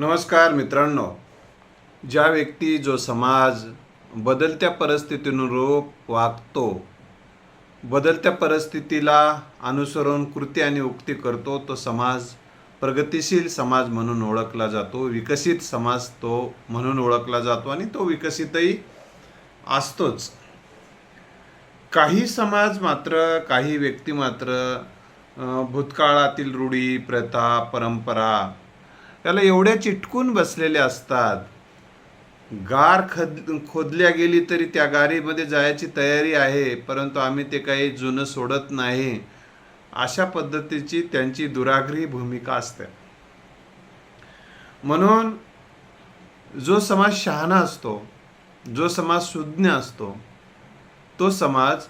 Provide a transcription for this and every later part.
नमस्कार मित्रांनो. ज्या व्यक्ती जो समाज बदलत्या परिस्थितीनुरूप वागतो बदलत्या परिस्थितीला अनुसरून कृती आणि उक्ती करतो तो समाज प्रगतिशील समाज म्हणून ओळखला जातो विकसित समाज तो म्हणून ओळखला जातो आणि तो विकसितही असतोच. काही समाज मात्र काही व्यक्ती मात्र भूतकाळातील रूढी प्रथा परंपरा त्याला एवढ्या चिटकून बसलेले असतात. गार खद खोदल्या गेली तरी त्या गारीमध्ये जायची तयारी आहे परंतु आम्ही ते काही जुनं सोडत नाही. अशा पद्धतीची त्यांची दुराग्रही भूमिका असते. म्हणून जो समाज शहाणा असतो जो समाज सुज्ञ असतो तो समाज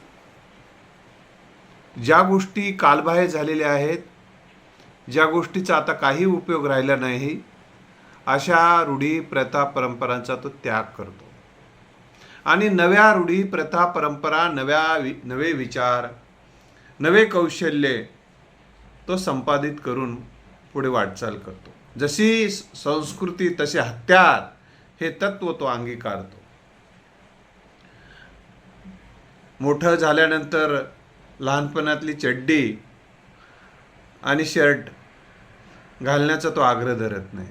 ज्या गोष्टी कालबाह्य झालेल्या आहेत ज्या गोष्टीचा आता काही उपयोग राहिला नाही अशा रूढी प्रथा परंपरांचा तो त्याग करतो. आणि नव्या रूढी प्रथा परंपरा नव्या वि नवे विचार नवे कौशल्ये तो संपादित करून पुढे वाटचाल करतो. जशी संस्कृती तसे हत्यार हे तत्व तो अंगीकारतो. मोठं झाल्यानंतर लहानपणातली चड्डी आणि शर्ट घालण्याचा तो आग्रह धरत नाही.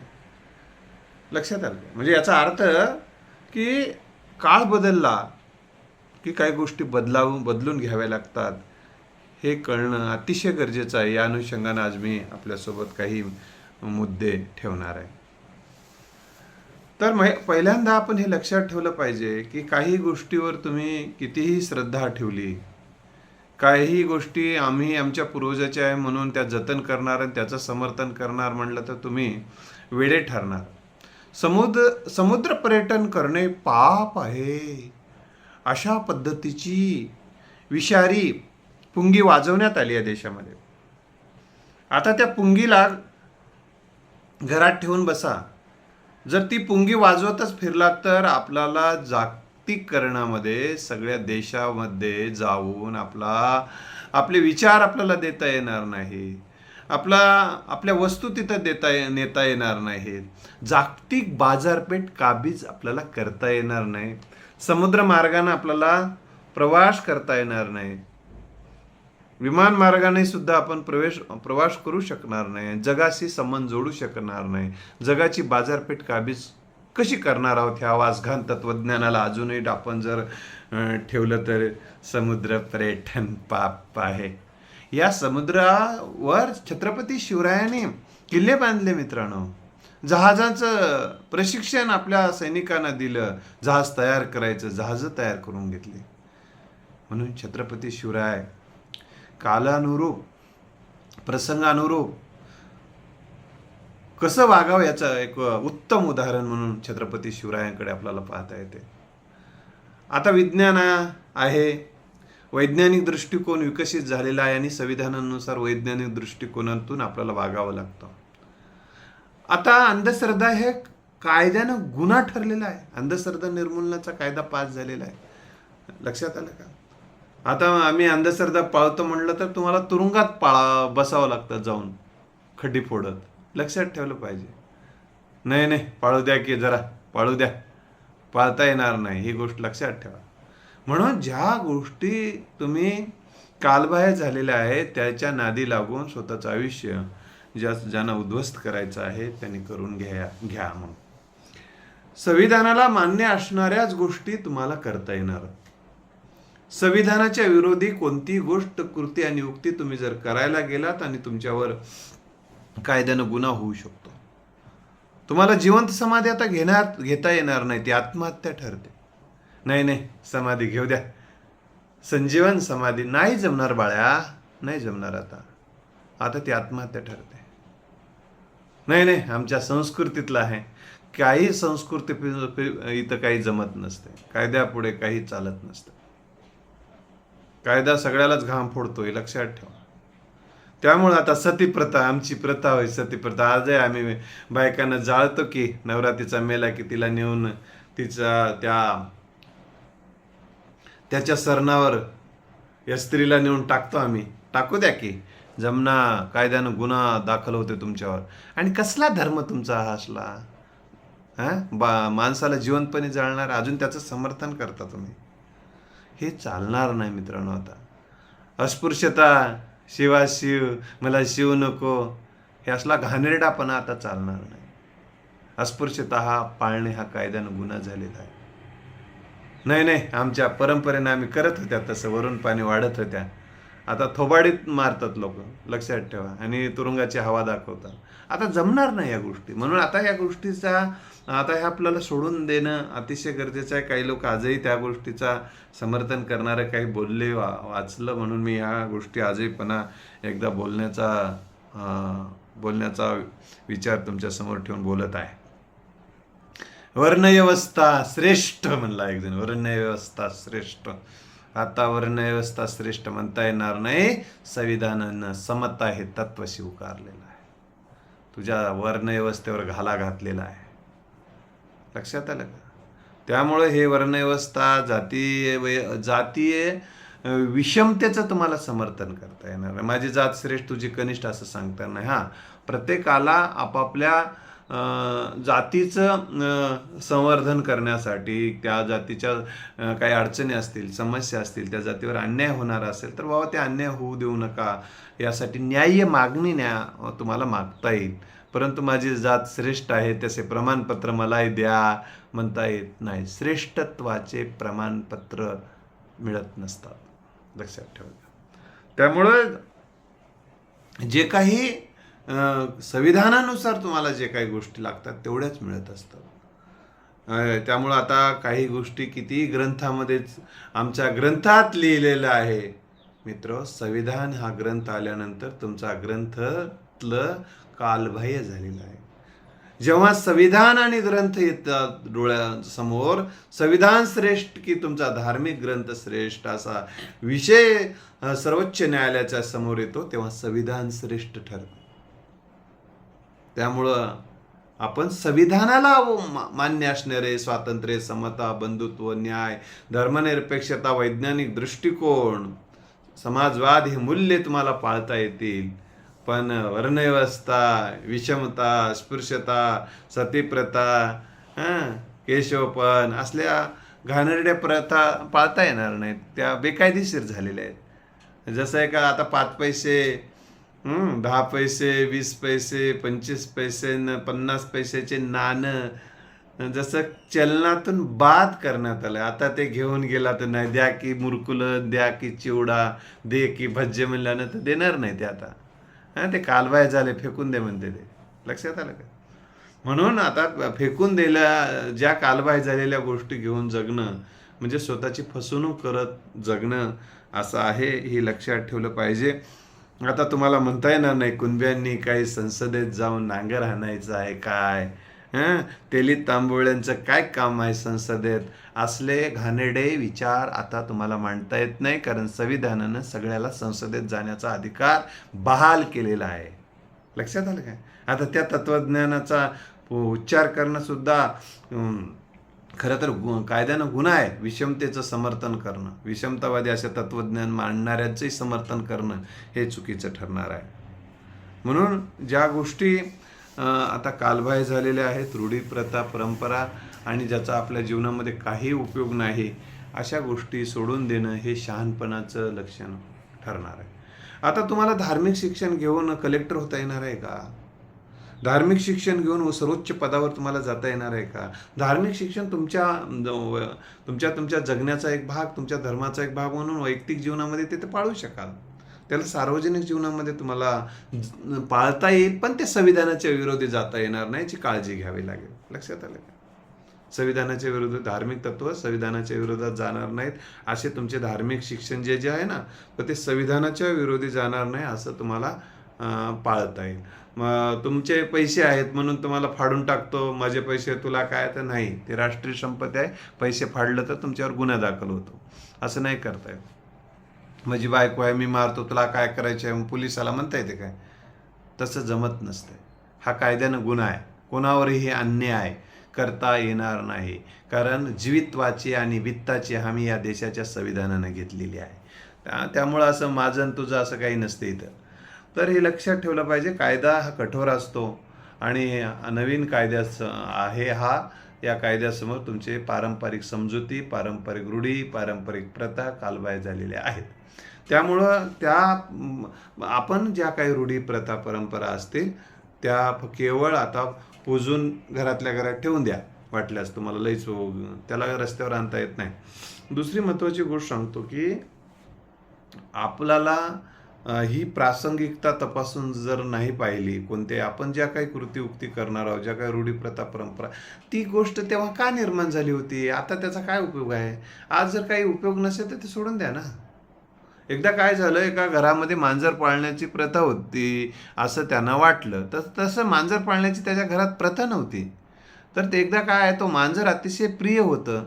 लक्षात आलं? म्हणजे याचा अर्थ की काळ बदलला की काही गोष्टी बदलावून बदलून घ्याव्या लागतात. हे कळणं अतिशय गरजेचं आहे. या अनुषंगानं आज मी आपल्यासोबत काही मुद्दे ठेवणार आहे. तर मै पहिल्यांदा आपण हे लक्षात ठेवलं पाहिजे की काही गोष्टीवर तुम्ही कितीही श्रद्धा ठेवली काहीही गोष्टी आम्ही आमच्या पूर्वजाच्या आहे म्हणून त्या जतन करणार आणि त्याचं समर्थन करणार म्हणलं तर तुम्ही वेडे ठरणार. समुद्र समुद्र पर्यटन करणे पाप आहे. अशा पद्धतीची विषारी पुंगी वाजवण्यात आली आहे देशामध्ये. आता त्या पुंगीला घरात ठेवून बसा. जर ती पुंगी वाजवतच फिरला तर आपल्याला जाग जागतिककरणामध्ये सगळ्या देशामध्ये जाऊन आपला आपले विचार आपल्याला देता येणार नाही. आपला आपल्या वस्तू तिथं देता ये नेता येणार नाहीत जागतिक बाजारपेठ काबीज आपल्याला करता येणार नाही. समुद्र मार्गाने आपल्याला प्रवास करता येणार नाही. विमान मार्गाने सुद्धा आपण प्रवेश प्रवास करू शकणार नाही. जगाशी संबंध जोडू शकणार नाही. जगाची बाजारपेठ काबीज कशी करणार आहोत ह्या वासघान तत्वज्ञानाला? अजूनही आपण जर ठेवलं तर समुद्र पर्यटन पाप आहे. या समुद्रावर छत्रपती शिवरायाने किल्ले बांधले मित्रांनो. जहाजाचं प्रशिक्षण आपल्या सैनिकांना दिलं. जहाज तयार करायचं जहाजं तयार करून घेतली. म्हणून छत्रपती शिवराय कालानुरूप प्रसंगानुरूप कसं वागावं याचं एक उत्तम उदाहरण म्हणून छत्रपती शिवरायांकडे आपल्याला पाहता येते. आता विज्ञान आहे. वैज्ञानिक दृष्टिकोन विकसित झालेला आहे आणि संविधानानुसार वैज्ञानिक दृष्टिकोनातून आपल्याला वागावं लागतं. आता अंधश्रद्धा हे कायद्यानं गुन्हा ठरलेला आहे. अंधश्रद्धा निर्मूलनाचा कायदा पास झालेला आहे. लक्षात आलं का? आता आम्ही अंधश्रद्धा पाळतो म्हणलं तर तुम्हाला तुरुंगात पाळा बसावं लागतं जाऊन खड्डी फोडत. लक्षात ठेवलं पाहिजे. नाही नाही पाळू द्या की जरा पाळू द्या. पाळता येणार नाही ही गोष्ट लक्षात ठेवा. म्हणून ज्या गोष्टी तुम्ही कालबाह्य झालेल्या आहेत त्याच्या नादी लागून स्वतःचं आयुष्य ज्या ज्यांना उद्ध्वस्त करायचं आहे त्यांनी करून घ्या घ्या म्हणून. संविधानाला मान्य असणाऱ्याच गोष्टी तुम्हाला करता येणार. संविधानाच्या विरोधी कोणतीही गोष्ट कृती आणि उक्ती तुम्ही जर करायला गेलात आणि तुमच्यावर कायद्यानं गुन्हा होऊ शकतो. तुम्हाला जिवंत समाधी आता घेणार घेता येणार नाही ती आत्महत्या ठरते. नाही नाही समाधी घेऊ द्या. संजीवन समाधी नाही जमणार बाळ्या नाही जमणार आता. आता ती आत्महत्या ठरते. नाही नाही आमच्या संस्कृतीतलं आहे. काही संस्कृती इथं काही जमत नसते. कायद्यापुढे काही चालत नसतं. कायदा सगळ्यालाच घाम फोडतोय लक्षात ठेवा. त्यामुळं आता सती प्रथा आमची प्रथा होय सती प्रथा आजही आम्ही बायकांना जाळतो की नवरात्रीचा मेला की तिला नेऊन तिचा त्या त्याच्या सरणावर या स्त्रीला नेऊन टाकतो आम्ही. टाकू द्या की. जमना कायद्यानं गुन्हा दाखल होते तुमच्यावर. आणि कसला धर्म तुमचा हा असला? हां? बा माणसाला जिवंतपणे जाळणार अजून त्याचं समर्थन करता तुम्ही? हे चालणार नाही मित्रांनो आता. अस्पृश्यता शिवा शिव मला शिव नको. हे असला घाणेरडापणा आता चालणार नाही. अस्पृश्यता हा पाळणे हा कायद्यानं गुन्हा झालेला आहे. नाही नाही आमच्या परंपरेनं आम्ही करत होत्या तसं वरून पाणी वाढत होत्या. आता थोबाडीत मारतात लोक लक्षात ठेवा. आणि तुरुंगाची हवा दाखवतात. आता जमणार नाही या गोष्टी. म्हणून आता या गोष्टीचा आता हे आपल्याला सोडून देणं अतिशय गरजेचं आहे. काही लोक आजही त्या गोष्टीचा समर्थन करणारे काही बोलले वा वाचलं म्हणून मी ह्या गोष्टी आजही पुन्हा एकदा बोलण्याचा बोलण्याचा विचार तुमच्यासमोर ठेवून बोलत आहे. वर्णव्यवस्था श्रेष्ठ म्हणला एक जण. वर्णव्यवस्था श्रेष्ठ. आता वर्णव्यवस्था श्रेष्ठ म्हणता येणार नाही. संविधानानं समता हे तत्व स्वीकारलेलं आहे. तुझ्या वर्णव्यवस्थेवर घाला घातलेला आहे. लक्षात आलं का? त्यामुळे हे वर्णव्यवस्था जातीय वय जातीय विषमतेचं तुम्हाला समर्थन करता येणार नाही. माझी जात श्रेष्ठ तुझी कनिष्ठ असं सांगता नाही हां प्रत्येकाला आपापल्या जातीचं संवर्धन करण्यासाठी त्या जातीच्या काही अडचणी असतील समस्या असतील त्या जातीवर अन्याय होणार असेल तर बाबा ते अन्याय होऊ देऊ नका. यासाठी न्याय्य मागणी न्या तुम्हाला मागता येईल. परंतु माझी जात श्रेष्ठ आहे त्याचे प्रमाणपत्र मलाही द्या म्हणता येत नाही. श्रेष्ठत्वाचे प्रमाणपत्र मिळत नसतात. लक्षात ठेवा. त्यामुळं जे काही संविधानानुसार तुम्हाला जे काही गोष्टी लागतात तेवढ्याच मिळत असतात. त्यामुळं आता काही गोष्टी किती ग्रंथामध्येच आमच्या ग्रंथात लिहिलेलं आहे. मित्र संविधान हा ग्रंथ आल्यानंतर तुमचा ग्रंथातलं कालबाह्य झालेलं आहे. जेव्हा संविधान आणि ग्रंथ येतात डोळ्यासमोर संविधान श्रेष्ठ की तुमचा धार्मिक ग्रंथ श्रेष्ठ असा विषय सर्वोच्च न्यायालयाच्या समोर येतो तेव्हा संविधान श्रेष्ठ ठरतं. त्यामुळं आपण संविधानाला मान्य असणारे स्वातंत्र्य समता बंधुत्व न्याय धर्मनिरपेक्षता वैज्ञानिक दृष्टिकोन समाजवाद हे मूल्य तुम्हाला पाळता येतील. पण वर्णव्यवस्था विषमता स्पृश्यता सतीप्रथा केशवपण असल्या घाणेरड्या प्रथा पाळता येणार नाहीत. त्या बेकायदेशीर झालेल्या आहेत. जसं आहे का आता पाच पैसे दहा पैसे वीस पैसे पंचवीस पैसे न पन्नास पैशाचे नाणं. जसं चलनातून बाद करण्यात आलं. आता ते घेऊन गेला तर नाही द्या की मुरकुलं द्या की चिवडा दे की भज्जे म्हणल्यानं तर देणार नाही ते आता. हां ते कालबाय झाले फेकून दे म्हणते ते. लक्षात आलं का? म्हणून आता फेकून दिल्या ज्या कालबाह्य झालेल्या गोष्टी घेऊन जगणं म्हणजे स्वतःची फसवणूक करत जगणं असं आहे हे लक्षात ठेवलं पाहिजे. आता तुम्हाला म्हणता येणार नाही कुणब्यांनी काही संसदेत जाऊन नांगर हाणायचं आहे काय? हं? तेली तांबोळ्यांचं काय काम आहे संसदेत? असले घाणेरडे विचार आता तुम्हाला मांडता येत नाही कारण संविधानानं सगळ्याला संसदेत जाण्याचा अधिकार बहाल केलेला आहे. लक्षात आलं काय? आता त्या तत्वज्ञानाचा उच्चार करणंसुद्धा खरं तर गु कायद्यानं गुन्हा आहे. विषमतेचं समर्थन करणं. विषमतावादी असे तत्त्वज्ञान मांडणाऱ्यांचंही समर्थन करणं हे चुकीचं ठरणार आहे. म्हणून ज्या गोष्टी आता कालबाह्य झालेल्या आहेत रूढी प्रथा परंपरा आणि ज्याचा आपल्या जीवनामध्ये काही उपयोग नाही अशा गोष्टी सोडून देणं हे शहाणपणाचं लक्षण ठरणार आहे. आता तुम्हाला धार्मिक शिक्षण घेऊन कलेक्टर होता येणार आहे का? धार्मिक शिक्षण घेऊन सर्वोच्च पदावर तुम्हाला जाता येणार आहे का? धार्मिक शिक्षण तुमच्या तुमच्या तुमच्या जगण्याचा एक भाग तुमच्या धर्माचा एक भाग म्हणून वैयक्तिक जीवनामध्ये ते तर पाळू शकाल. त्याला सार्वजनिक जीवनामध्ये तुम्हाला पाळता येईल पण ते संविधानाच्या विरोधी जाता येणार नाही याची काळजी घ्यावी लागेल. लक्षात आलं का? संविधानाच्या विरोधात धार्मिक तत्व संविधानाच्या विरोधात जाणार नाहीत असे तुमचे धार्मिक शिक्षण जे जे आहे ना तर ते संविधानाच्या विरोधी जाणार नाही असं तुम्हाला पाळता येईल. मग तुमचे पैसे आहेत म्हणून तुम्हाला फाडून टाकतो माझे पैसे तुला काय तर नाही. ते राष्ट्रीय संपत्ती आहे पैसे फाडलं तर तुमच्यावर गुन्हा दाखल होतो. असं नाही करता येत. माझी बायको आहे मी मारतो तुला काय करायचं आहे? मग पोलिसाला म्हणता येते काय? तसं जमत नसतं. हा कायद्यानं गुन्हा आहे. कोणावरही अन्याय करता येणार नाही. कारण जीवित्वाची आणि वित्ताची हमी या देशाच्या संविधानानं घेतलेली आहे. त्यामुळं असं माझं तुझं असं काही नसतं इथं. तर हे लक्षात ठेवलं पाहिजे कायदा हा कठोर असतो आणि नवीन कायद्यास आहे हा या कायद्यासमोर तुमचे पारंपरिक समजुती पारंपरिक रूढी पारंपरिक प्रथा कालबाह्य झालेल्या आहेत. त्यामुळं त्या आपण ज्या काही रूढी प्रथा परंपरा असतील त्या केवळ आता पुजून घरातल्या घरात ठेवून द्या वाटल्यास तुम्हाला लईच त्याला रस्त्यावर आणता येत नाही. दुसरी महत्त्वाची गोष्ट सांगतो की आपल्याला ही प्रासंगिकता तपासून जर नाही पाहिली कोणते आपण ज्या काही कृती उक्ती करणार आहोत ज्या काही रूढी प्रथा परंपरा ती गोष्ट तेव्हा का निर्माण झाली होती? आता त्याचा काय उपयोग आहे? आज जर काही उपयोग नसेल तर ते सोडून द्या ना. एकदा काय झालं एका घरामध्ये मांजर पाळण्याची प्रथा होती असं त्यांना वाटलं. तर तसं मांजर पाळण्याची त्याच्या घरात प्रथा नव्हती. तर ते एकदा काय आहे तो मांजर अतिशय प्रिय होतं.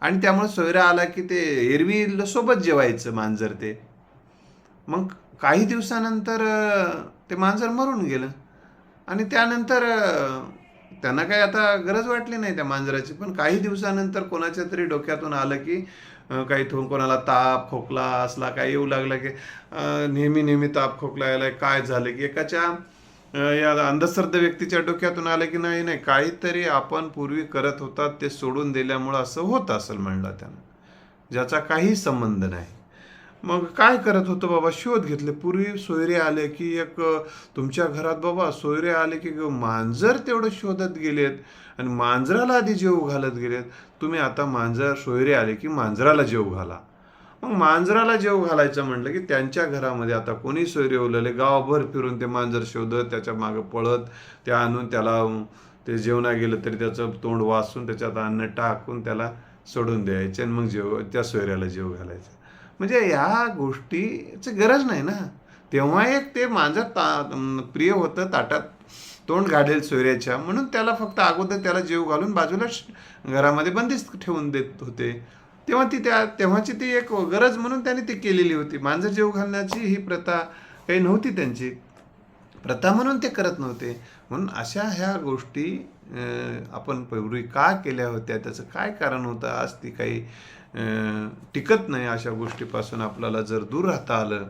आणि त्यामुळे सोयरा आला की ते एरवी सोबत जेवायचं मांजर ते. मग काही दिवसानंतर ते मांजर मरून गेलं. आणि त्यानंतर त्यांना काही आता गरज वाटली नाही त्या मांजराची. पण काही दिवसानंतर कोणाच्या तरी डोक्यातून आलं की काही कोणाला ताप खोकला असला काय येऊ लागला की नेहमी नेहमी ताप खोकला यायला काय झालं की एकाच्या या अंधश्रद्ध व्यक्तीच्या डोक्यातून आलं की नाही नाही काहीतरी आपण पूर्वी करत होतात ते सोडून दिल्यामुळं असं होत असेल म्हणलं त्यानं. ज्याचा काही संबंध नाही. मग काय करत होतं बाबा? शोध घेतले. पूर्वी सोयरे आले की एक तुमच्या घरात बाबा सोयरे आले की ग- मांजर तेवढं शोधत गेलेत आणि मांजराला आधी जेव घालत गेलेत. तुम्ही आता मांजर सोयरे आले की मांजराला जेव घाला. मग मांजराला जेव घालायचं म्हटलं की त्यांच्या घरामध्ये आता कोणी सोयरे उरलेले गावभर फिरून ते मांजर शोधत त्याच्या मागं पळत ते आणून त्याला ते जेवणा गेलं तरी त्याचं तोंड वाचून त्याच्यात अन्न टाकून त्याला सोडून द्यायचे आणि मग जेव त्या सोयऱ्याला जेव घालायचं. म्हणजे या गोष्टीची गरज नाही ना. तेव्हा एक ते माझं ता प्रिय होतं ताटात तोंड घालेल सोयऱ्याच्या म्हणून त्याला फक्त अगोदर त्याला जेव घालून बाजूला श- घरामध्ये बंदिस्त ठेवून देत होते. तेव्हा ती त्या तेव्हाची ती एक गरज म्हणून त्याने ती केलेली होती. मांजर जेव घालण्याची ही प्रथा काही नव्हती त्यांची. प्रथा म्हणून ते करत नव्हते. म्हणून अशा ह्या गोष्टी आपण पूर्वी का केल्या होत्या? त्याचं काय कारण होतं? आज ती काही टिकत नाही अशा गोष्टीपासून आपल्याला जर दूर राहता आलं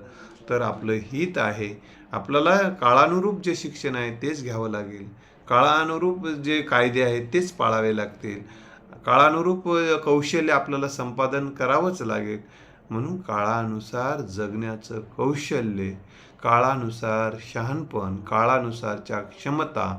तर आपलं हित आहे. आपल्याला काळानुरूप जे शिक्षण आहे तेच घ्यावं लागेल. काळानुरूप जे कायदे आहेत तेच पाळावे लागतील. काळानुरूप कौशल्य आपल्याला संपादन करावंच लागेल. म्हणून काळानुसार जगण्याचं कौशल्य काळानुसार शहाणपण काळानुसारच्या क्षमता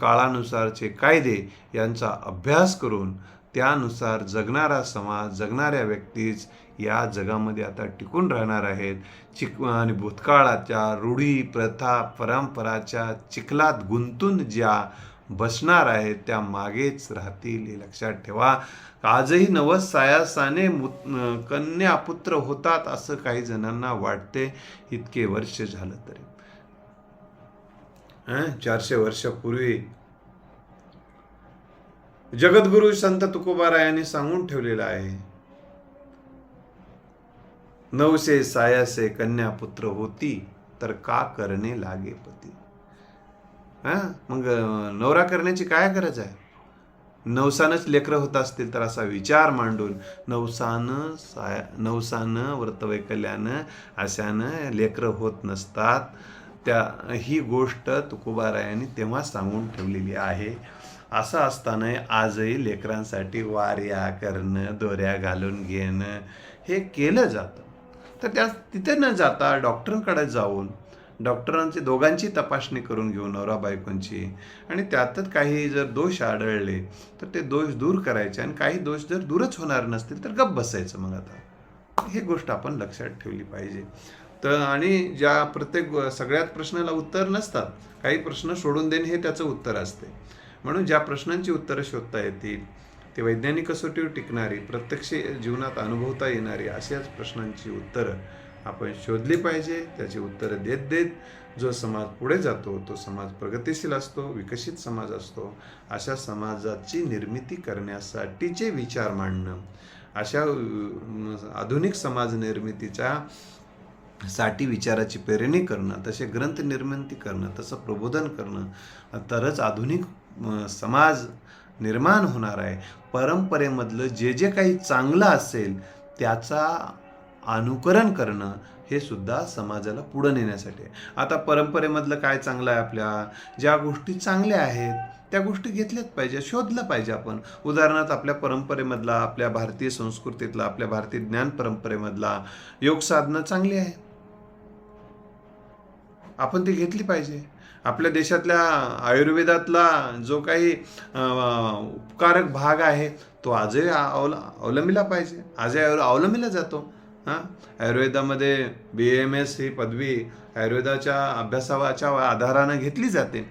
काळानुसारचे कायदे यांचा अभ्यास करून त्यानुसार जगणारा समाज जगणाऱ्या व्यक्तीच या जगामध्ये आता टिकून राहणार आहेत. चिक आणि भूतकाळाच्या रूढी प्रथा परंपराच्या चिखलात गुंतून ज्या बसणार आहेत त्या मागेच राहतील. हे लक्षात ठेवा. आजही नवस सायासाने कन्या पुत्र होतात असं काही जणांना वाटते. इतके वर्ष झालं तरी. चारशे वर्षापूर्वी जगद्गुरु संत तुकोबारायांनी सांगून ठेवलेलं आहे. नवसे सायासे कन्या पुत्र होती तर का करणे लागे पती? हा? मग नवरा करण्याची काय गरज आहे? नवसानच लेकरं होत असतील तर असा विचार मांडून नवसानं साया नवसानं व्रतवैकल्यानं अशानं लेकरं होत नसतात. त्या ही गोष्ट तुकोबारायांनी तेव्हा सांगून ठेवलेली आहे. असं असताना आजही लेकरांसाठी वाऱ्या करणं दोऱ्या घालून घेणं हे केलं जातं. तर त्या तिथे न जाता डॉक्टरांकडे जाऊन डॉक्टरांची दोघांची तपासणी करून घेऊ नवरा बायकोंची आणि त्यातच काही जर दोष आढळले तर ते दोष दूर करायचे आणि काही दोष जर दूरच होणार नसतील तर गप्प बसायचं मग आता. ही गोष्ट आपण लक्षात ठेवली पाहिजे. तर आणि ज्या प्रत्येक सगळ्यात प्रश्नाला उत्तर नसतात काही प्रश्न सोडून देणे हे त्याचं उत्तर असते. म्हणून ज्या प्रश्नांची उत्तरं शोधता येतील ते वैज्ञानिक कसोटीवर टिकणारी प्रत्यक्ष जीवनात अनुभवता येणारी अशाच प्रश्नांची उत्तरं आपण शोधली पाहिजे. त्याची उत्तरं देत देत जो समाज पुढे जातो तो समाज प्रगतिशील असतो विकसित समाज असतो अशा समाजाची निर्मिती करण्यासाठीचे विचार मांडणं अशा आधुनिक समाज निर्मितीच्या साठी विचाराची पेरणी करणं तसे ग्रंथ निर्मिती करणं तसं प्रबोधन करणं तरच आधुनिक समाज निर्माण होणार आहे. परंपरेमधलं जे जे काही चांगलं असेल त्याचा अनुकरण करणं हे सुद्धा समाजाला पुढं नेण्यासाठी आहे. आता परंपरेमधलं काय चांगलं आहे आपल्या? ज्या गोष्टी चांगल्या आहेत त्या गोष्टी घेतल्याच पाहिजे शोधलं पाहिजे आपण. उदाहरणार्थ आपल्या परंपरेमधला आपल्या भारतीय संस्कृतीतला आपल्या भारतीय ज्ञान परंपरेमधला योगसाधनं चांगली आहे आपण ती घेतली पाहिजे. आपल्या देशातल्या आयुर्वेदातला जो काही उपकारक भाग आहे तो आजही अवल अवलंबिला पाहिजे. आजही आयुर् अवलंबिला जातो. हां? आयुर्वेदामध्ये बी एम एस ही पदवी आयुर्वेदाच्या अभ्यासाच्या आधारानं घेतली जाते.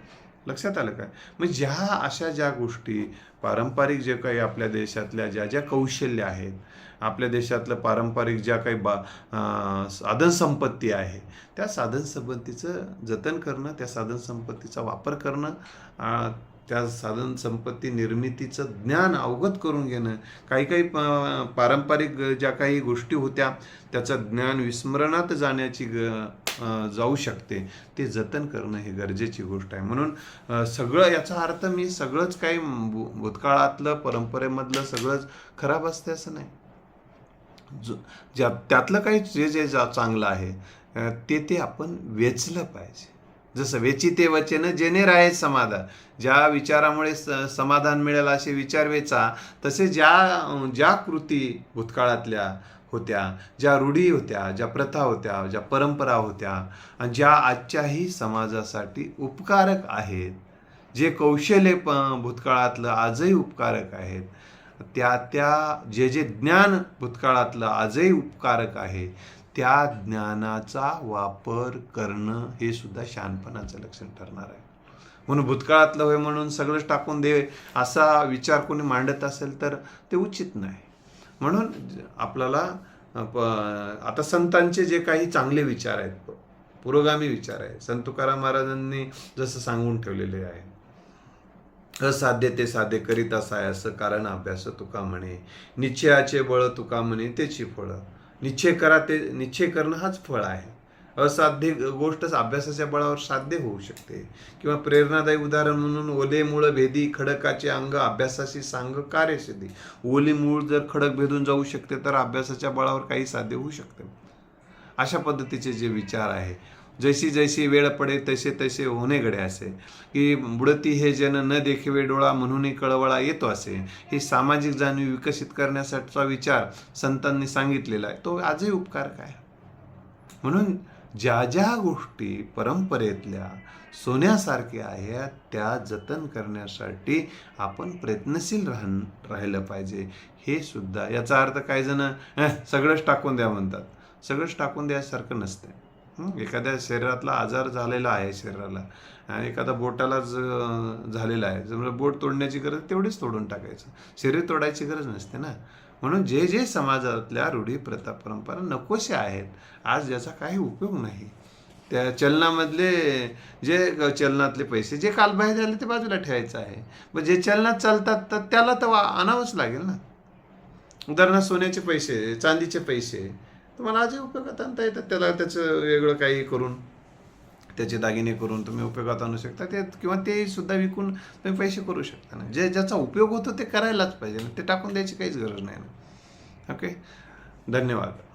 लक्षात आलं काय मग ज्या अशा ज्या गोष्टी पारंपरिक जे काही आपल्या देशातल्या ज्या ज्या कौशल्य आहेत आपल्या देशातलं पारंपरिक ज्या काही बा साधनसंपत्ती आहे त्या साधनसंपत्तीचं जतन करणं त्या साधनसंपत्तीचा वापर करणं त्या साधनसंपत्ती निर्मितीचं ज्ञान अवगत करून घेणं काही काही प- पारंपरिक ज्या काही गोष्टी होत्या त्याचं ज्ञान विस्मरणात जाण्याची ग जाऊ शकते ते जतन करणं हे गरजेची गोष्ट आहे. म्हणून सगळं याचा अर्थ मी सगळंच काही भू- भूतकाळातलं परंपरेमधलं सगळंच खराब असते असं नाही. ज ज्या त्यातलं काही जे जे जा चांगलं आहे ते ते आपण वेचलं पाहिजे. जसं वेचिते वचन जेने राहे समाधान. ज्या विचारामुळे स समाधान मिळेल असे विचार वेचा तसे ज्या ज्या कृती भूतकाळातल्या होत्या ज्या रूढी होत्या ज्या प्रथा होत्या ज्या परंपरा होत्या आणि ज्या आजच्याही समाजासाठी उपकारक आहेत जे कौशल्य प भूतकाळातलं आजही उपकारक आहेत त्या त्या जे जे ज्ञान भूतकाळातलं आजही उपकारक आहे त्या ज्ञानाचा वापर करणं हे सुद्धा शहाणपणाचं लक्षण ठरणार आहे. म्हणून भूतकाळातलं होय म्हणून सगळंच टाकून दे असा विचार कोणी मांडत असेल तर ते उचित नाही. म्हणून आपल्याला आता संतांचे जे काही चांगले विचार आहेत पुरोगामी विचार आहे संत तुकाराम महाराजांनी जसं सांगून ठेवलेले आहे असाध्य ते साध्य करीत असाय असं कारण अभ्यास तुका म्हणे. निश्चयाचे बळ तुका म्हणे त्याची फळं. निश्चय करा ते निश्चय करणं हाच फळ आहे. असाध्य गोष्ट अभ्यासाच्या बळावर साध्य होऊ शकते. किंवा प्रेरणादायी उदाहरण म्हणून ओले मूळ भेदी खडकाचे अंग अभ्यासाशी सांग कार्यसिद्धी. ओली मूळ जर खडक भेदून जाऊ शकते तर अभ्यासाच्या बळावर काही साध्य होऊ शकते. अशा पद्धतीचे जे विचार आहे जैसी जैसी वेळ पडे तसे तसे होणे घडे असे. की बुडती हे जन न देखेवे डोळा म्हणूनही कळवळा येतो असे. ही सामाजिक जाणीव विकसित करण्यासाठीचा विचार संतांनी सांगितलेला आहे. तो आजही उपकार काय? म्हणून ज्या ज्या गोष्टी परंपरेतल्या सोन्यासारख्या आहेत त्या जतन करण्यासाठी आपण प्रयत्नशील राहन राहिलं पाहिजे. हे सुद्धा याचा अर्थ काही जण? सगळंच टाकून द्या म्हणतात. सगळंच टाकून द्यासारखं नसतं एखाद्या शरीरातला आजार झालेला आहे शरीराला आणि एखादा बोटाला झालेला आहे. जर म्हणजे बोट तोडण्याची गरज तेवढीच तोडून टाकायचं. शरीर तोडायची गरज नसते ना. म्हणून जे जे समाजातल्या रूढी प्रथा परंपरा नकोशे आहेत आज ज्याचा काही उपयोग नाही. त्या चलनामधले जे चलनातले पैसे जे कालबाहेर झाले ते बाजूला ठेवायचं आहे. मग जे चलनात चालतात तर त्याला तर वा- आणावंच लागेल ना. उदाहरणार्थ सोन्याचे पैसे चांदीचे पैसे तुम्हाला आजही उपयोगात आणता येतात. त्याला त्याचं वेगळं काही करून त्याचे दागिने करून तुम्ही उपयोगात आणू शकता. ते किंवा ते सुद्धा विकून तुम्ही पैसे करू शकता ना. जे ज्याचा उपयोग होतो ते करायलाच पाहिजे ना. ते टाकून द्यायची काहीच गरज नाही ना. ओके धन्यवाद.